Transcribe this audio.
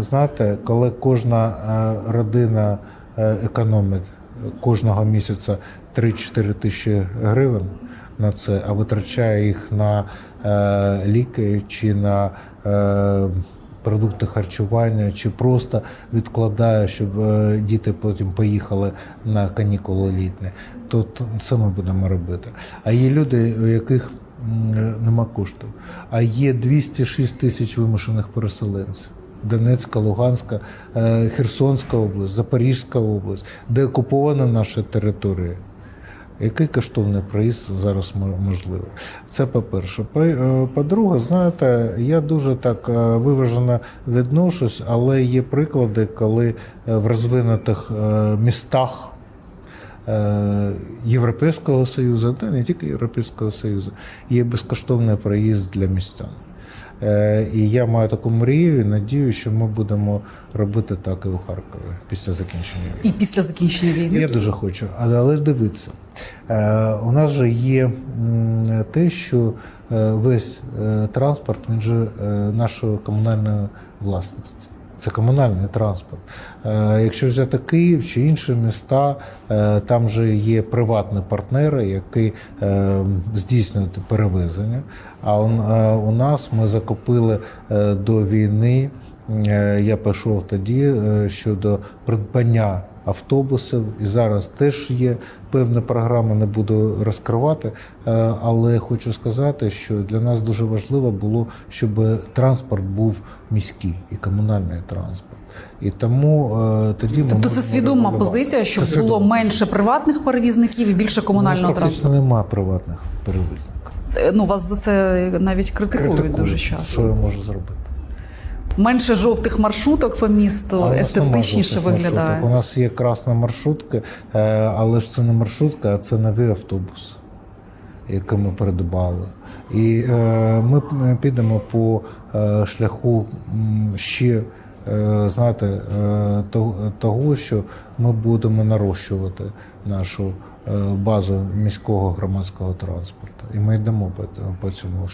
Знаєте, коли кожна е, родина е, економить кожного місяця 3-4 тисячі гривень на це, а витрачає їх на е, ліки чи на продукти харчування, чи просто відкладає, щоб діти потім поїхали на канікули літні, то це ми будемо робити. А є люди, у яких нема коштів. А є 206 тисяч вимушених переселенців. Донецька, Луганська, е, Херсонська область, Запорізька область, де окупована наша територія. Який коштовний проїзд зараз мо- можливий? Це по-перше. По- е, По-друге, знаєте, я дуже так е, виважено відношусь, але є приклади, коли в розвинутих містах Європейського Союзу, та не тільки Європейського Союзу, є безкоштовний проїзд для містян. Е, І я маю таку мрію і надію, що ми будемо робити так і у Харкові після закінчення війни. І після закінчення війни. Я дуже хочу, але, але ж дивіться, е, у нас же є те, що е, весь транспорт він же нашої комунальної власності. Це комунальний транспорт. Е, Якщо взяти Київ чи інші міста, е, там же є приватні партнери, які е, здійснюють перевезення. А у, нас ми закупили до війни. Я пішов тоді щодо придбання автобусів, і зараз теж є певна програма, не буду розкривати, е, але хочу сказати, що для нас дуже важливо було, щоб транспорт був міський і комунальний транспорт. І тому е, тоді ми Тобто це свідома регулювати. позиція, щоб Це було менше приватних перевізників і більше комунального практично транспорту. немає приватних перевізників. Е, Ну вас за це навіть критикують Критикують. дуже Що я можу зробити? Менше жовтих маршруток по місту, А у нас естетичніше виглядає. У нас є красна маршрутка, е, але ж це не маршрутка, а це новий автобус, який ми придбали. І е, ми підемо по е, шляху ще. Знаєте, того- що ми будемо нарощувати нашу базу міського громадського транспорту, і ми йдемо по, по цьому